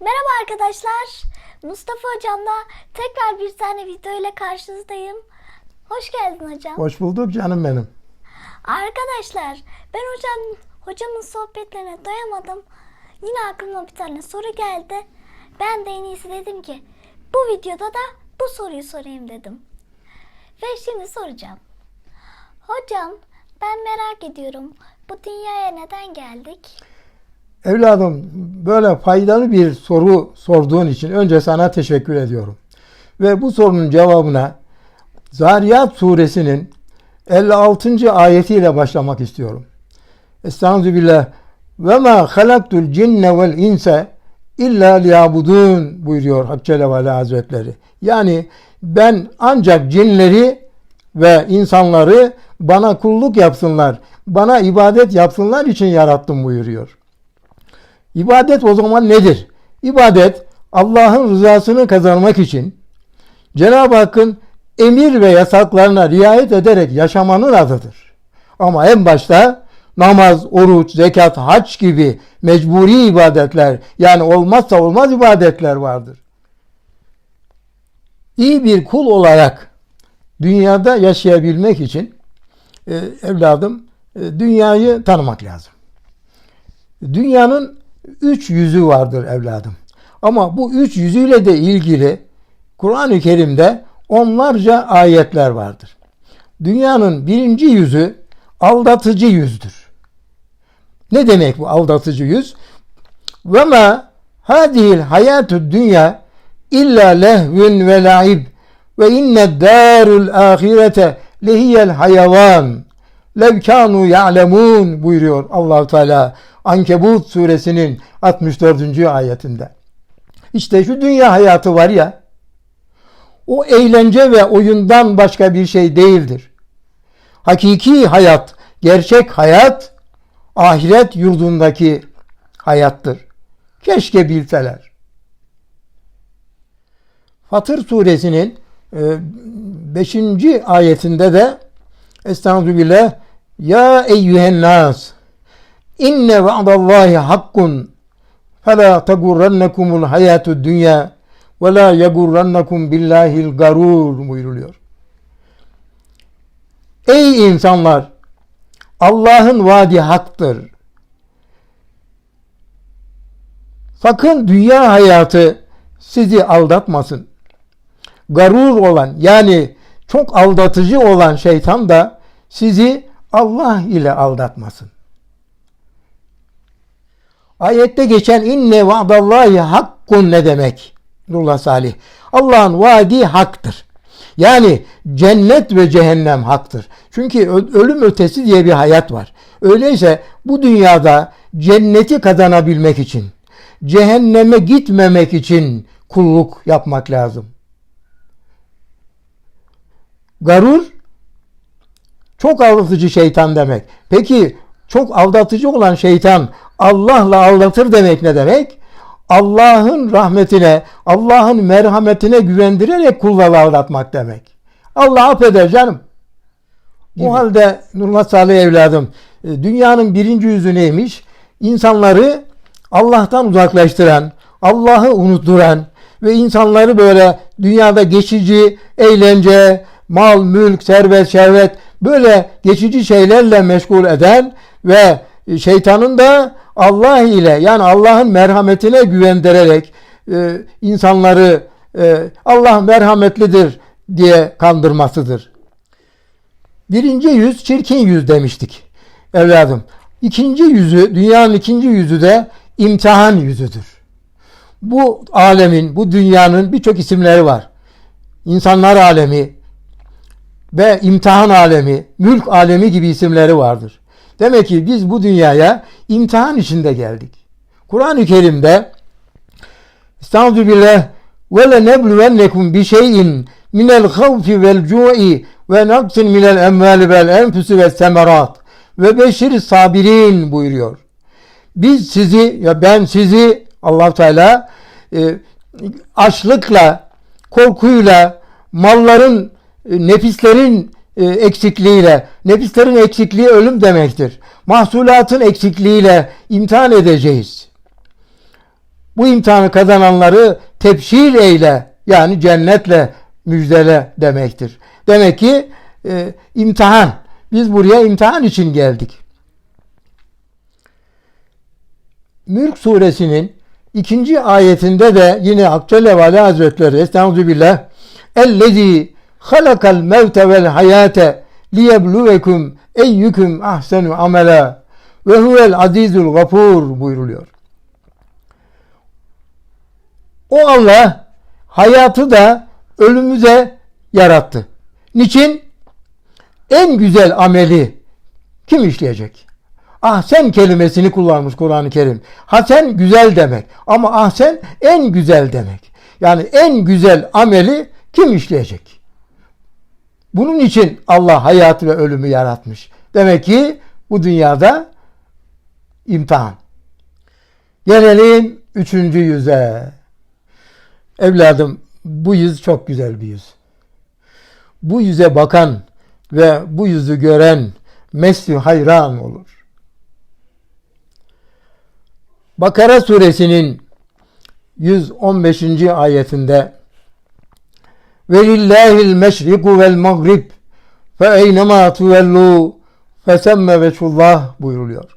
Merhaba arkadaşlar. Mustafa hocamla tekrar bir tane video ile karşınızdayım. Hoş geldin hocam. Hoş bulduk canım benim. Arkadaşlar ben hocam hocamın sohbetlerine doyamadım. Yine aklıma bir tane soru geldi. Ben de en iyisi dedim ki bu videoda da bu soruyu sorayım dedim. Ve şimdi soracağım. Hocam ben merak ediyorum. Bu dünyaya neden geldik? Evladım böyle faydalı bir soru sorduğun için önce sana teşekkür ediyorum. Ve bu sorunun cevabına Zariyat suresinin 56. ayetiyle başlamak istiyorum. Estağfirullah. Ve ma halaktul cinne vel inse illa liyabudun buyuruyor Hak Celle ve Ala Hazretleri. Yani ben ancak cinleri ve insanları bana kulluk yapsınlar, bana ibadet yapsınlar için yarattım buyuruyor. İbadet o zaman nedir? İbadet Allah'ın rızasını kazanmak için Cenab-ı Hakk'ın emir ve yasaklarına riayet ederek yaşamanın adıdır. Ama en başta namaz, oruç, zekat, hac gibi mecburi ibadetler yani olmazsa olmaz ibadetler vardır. İyi bir kul olarak dünyada yaşayabilmek için e, evladım e, dünyayı tanımak lazım. Dünyanın üç yüzü vardır evladım. Ama bu üç yüzüyle de ilgili Kur'an-ı Kerim'de onlarca ayetler vardır. Dünyanın birinci yüzü aldatıcı yüzdür. Ne demek bu aldatıcı yüz? Ve ma hadihil hayatü dünya illa lehvün ve laib ve inne darul ahirete lehiyel hayvan lev kanu ya'lemun buyuruyor Allahu Teala Ankebut suresinin 64. ayetinde. İşte şu dünya hayatı var ya o eğlence ve oyundan başka bir şey değildir. Hakiki hayat, gerçek hayat ahiret yurdundaki hayattır. Keşke bilseler. Fatır suresinin 5. ayetinde de Estağfirullah Ya eyyühen nas İnne va'dallahi hakkun fela tegurrannekumul hayatu dünya ve la yegurrannekum billahil garur buyuruluyor. Ey insanlar! Allah'ın vaadi haktır. Sakın dünya hayatı sizi aldatmasın. Garur olan yani çok aldatıcı olan şeytan da sizi Allah ile aldatmasın. Ayette geçen inne vaadallahi hakkun ne demek? Nurullah Salih. Allah'ın vaadi haktır. Yani cennet ve cehennem haktır. Çünkü ölüm ötesi diye bir hayat var. Öyleyse bu dünyada cenneti kazanabilmek için, cehenneme gitmemek için kulluk yapmak lazım. Garur çok aldatıcı şeytan demek. Peki çok aldatıcı olan şeytan Allah'la aldatır demek ne demek? Allah'ın rahmetine, Allah'ın merhametine güvendirerek kulları aldatmak demek. Allah affeder canım. O halde Nurullah Salih evladım, e, dünyanın birinci yüzü neymiş? İnsanları Allah'tan uzaklaştıran, Allah'ı unutturan ve insanları böyle dünyada geçici eğlence, mal, mülk, servet, şehvet böyle geçici şeylerle meşgul eden ve şeytanın da Allah ile yani Allah'ın merhametine güvendirerek e, insanları e, Allah merhametlidir diye kandırmasıdır. Birinci yüz çirkin yüz demiştik evladım. İkinci yüzü, dünyanın ikinci yüzü de imtihan yüzüdür. Bu alemin, bu dünyanın birçok isimleri var. İnsanlar alemi ve imtihan alemi, mülk alemi gibi isimleri vardır. Demek ki biz bu dünyaya imtihan içinde geldik. Kur'an-ı Kerim'de Estağfirullah ve le nebluvennekum bi şeyin minel havfi vel cu'i ve naksin minel emvali vel enfusi ve semerat ve beşir sabirin buyuruyor. Biz sizi ya ben sizi allah Teala e, açlıkla, korkuyla, malların, e, nefislerin eksikliğiyle, nefislerin eksikliği ölüm demektir. Mahsulatın eksikliğiyle imtihan edeceğiz. Bu imtihanı kazananları tebşir eyle yani cennetle müjdele demektir. Demek ki e, imtihan. Biz buraya imtihan için geldik. Mülk suresinin ikinci ayetinde de yine Akçele ve Ala Hazretleri Estaizu billah Ellezî halakal mevte vel hayate liyebluvekum eyyüküm ahsenu amela ve huvel azizul gafur buyuruluyor. O Allah hayatı da ölümüze yarattı. Niçin? En güzel ameli kim işleyecek? Ahsen kelimesini kullanmış Kur'an-ı Kerim. Hasen güzel demek ama ahsen en güzel demek. Yani en güzel ameli kim işleyecek? Bunun için Allah hayatı ve ölümü yaratmış. Demek ki bu dünyada imtihan. Gelelim üçüncü yüze. Evladım bu yüz çok güzel bir yüz. Bu yüze bakan ve bu yüzü gören mesli hayran olur. Bakara suresinin 115. ayetinde Velillahil meşriku vel mağrib fe eynema tuvellu fesemme veçullah buyuruluyor.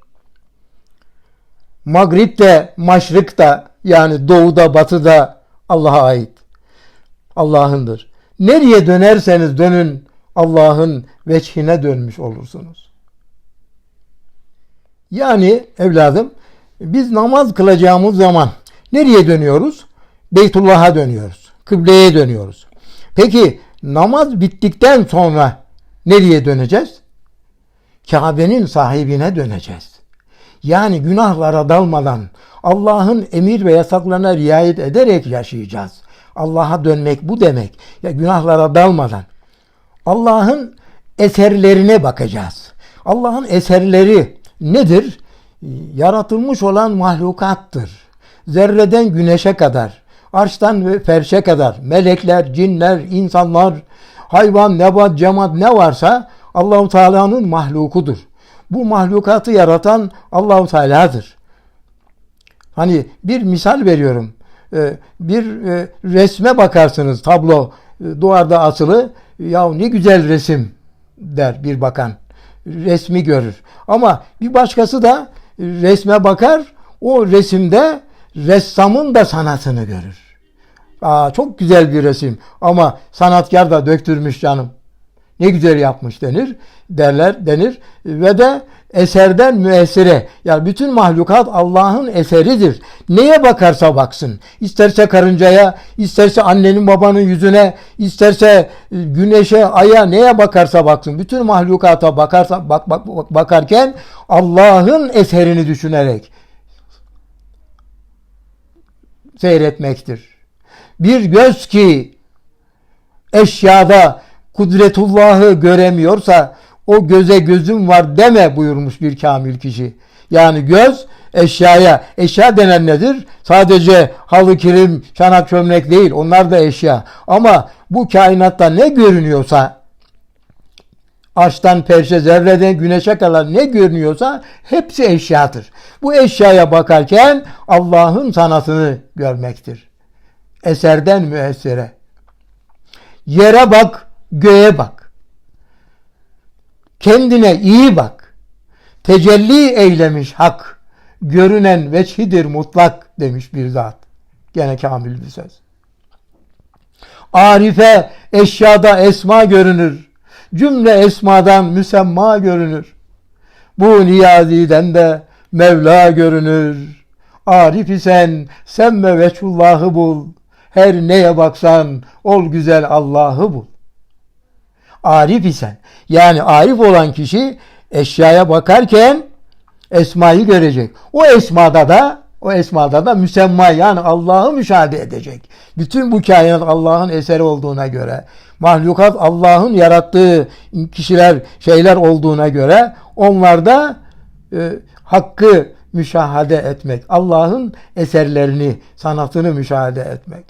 Magrib de maşrık da yani doğuda batıda Allah'a ait. Allah'ındır. Nereye dönerseniz dönün Allah'ın veçhine dönmüş olursunuz. Yani evladım biz namaz kılacağımız zaman nereye dönüyoruz? Beytullah'a dönüyoruz. Kıbleye dönüyoruz. Peki namaz bittikten sonra nereye döneceğiz? Kabe'nin sahibine döneceğiz. Yani günahlara dalmadan Allah'ın emir ve yasaklarına riayet ederek yaşayacağız. Allah'a dönmek bu demek. Ya günahlara dalmadan. Allah'ın eserlerine bakacağız. Allah'ın eserleri nedir? Yaratılmış olan mahlukattır. Zerreden güneşe kadar, arştan ve ferşe kadar, melekler, cinler, insanlar, hayvan, nebat, cemat ne varsa Allahu Teala'nın mahlukudur. Bu mahlukatı yaratan Allahu Teala'dır. Hani bir misal veriyorum. Ee, Bir e, resme bakarsınız tablo e, duvarda asılı. Ya ne güzel resim der bir bakan. Resmi görür. Ama bir başkası da resme bakar. O resimde ressamın da sanatını görür. Aa, çok güzel bir resim ama sanatkar da döktürmüş canım. Ne güzel yapmış denir, derler, denir ve de eserden müessire. Yani bütün mahlukat Allah'ın eseridir. Neye bakarsa baksın. İsterse karıncaya, isterse annenin babanın yüzüne, isterse güneşe, aya neye bakarsa baksın. Bütün mahlukata bakarsa bak, bak, bak bakarken Allah'ın eserini düşünerek seyretmektir. Bir göz ki eşyada kudretullahı göremiyorsa o göze gözüm var deme buyurmuş bir kamil kişi. Yani göz eşyaya, eşya denen nedir? Sadece halı kilim, çanak çömlek değil onlar da eşya. Ama bu kainatta ne görünüyorsa Ağaçtan perşe zerreden güneşe kadar ne görünüyorsa hepsi eşyadır. Bu eşyaya bakarken Allah'ın sanatını görmektir. Eserden müessere. Yere bak, göğe bak. Kendine iyi bak. Tecelli eylemiş hak. Görünen veçhidir mutlak demiş bir zat. Gene kamil bir söz. Arife eşyada esma görünür. Cümle esmadan müsemma görünür. Bu niyaziden de Mevla görünür. Arif isen semme veçullahı bul. Her neye baksan ol güzel Allah'ı bul. Arif isen yani arif olan kişi eşyaya bakarken esmayı görecek. O esmada da o esmada da müsemma yani Allah'ı müşahede edecek. Bütün bu kainat Allah'ın eseri olduğuna göre, mahlukat Allah'ın yarattığı kişiler, şeyler olduğuna göre onlarda e, hakkı müşahede etmek, Allah'ın eserlerini, sanatını müşahede etmek.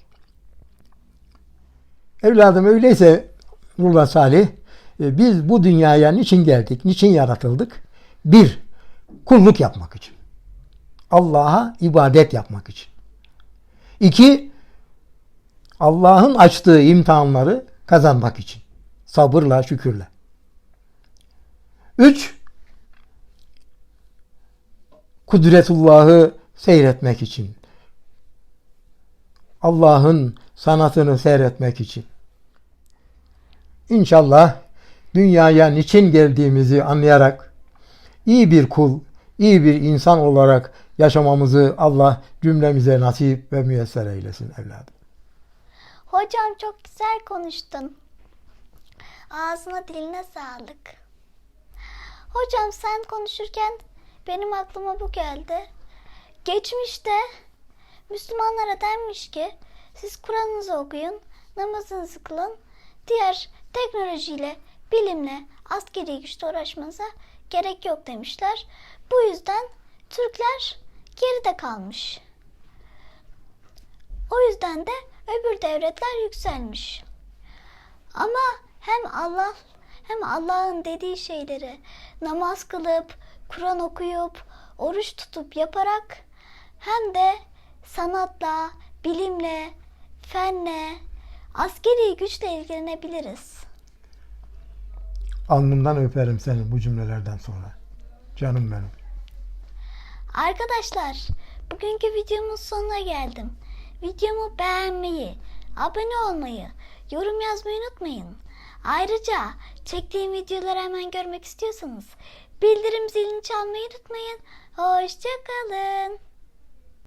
Evladım öyleyse Rulla Salih, e, biz bu dünyaya niçin geldik, niçin yaratıldık? Bir, kulluk yapmak için. Allah'a ibadet yapmak için. İki, Allah'ın açtığı imtihanları kazanmak için. Sabırla, şükürle. Üç, kudretullahı seyretmek için. Allah'ın sanatını seyretmek için. İnşallah dünyaya niçin geldiğimizi anlayarak iyi bir kul, iyi bir insan olarak yaşamamızı Allah cümlemize nasip ve müyesser eylesin evladım. Hocam çok güzel konuştun. Ağzına diline sağlık. Hocam sen konuşurken benim aklıma bu geldi. Geçmişte Müslümanlara denmiş ki siz Kur'an'ınızı okuyun, namazınızı kılın, diğer teknolojiyle, bilimle, askeri güçle uğraşmanıza gerek yok demişler. Bu yüzden Türkler geride kalmış. O yüzden de öbür devletler yükselmiş. Ama hem Allah hem Allah'ın dediği şeyleri namaz kılıp, Kur'an okuyup, oruç tutup yaparak hem de sanatla, bilimle, fenle, askeri güçle ilgilenebiliriz. Alnımdan öperim seni bu cümlelerden sonra. Canım benim. Arkadaşlar, bugünkü videomun sonuna geldim. Videomu beğenmeyi, abone olmayı, yorum yazmayı unutmayın. Ayrıca çektiğim videoları hemen görmek istiyorsanız bildirim zilini çalmayı unutmayın. Hoşçakalın.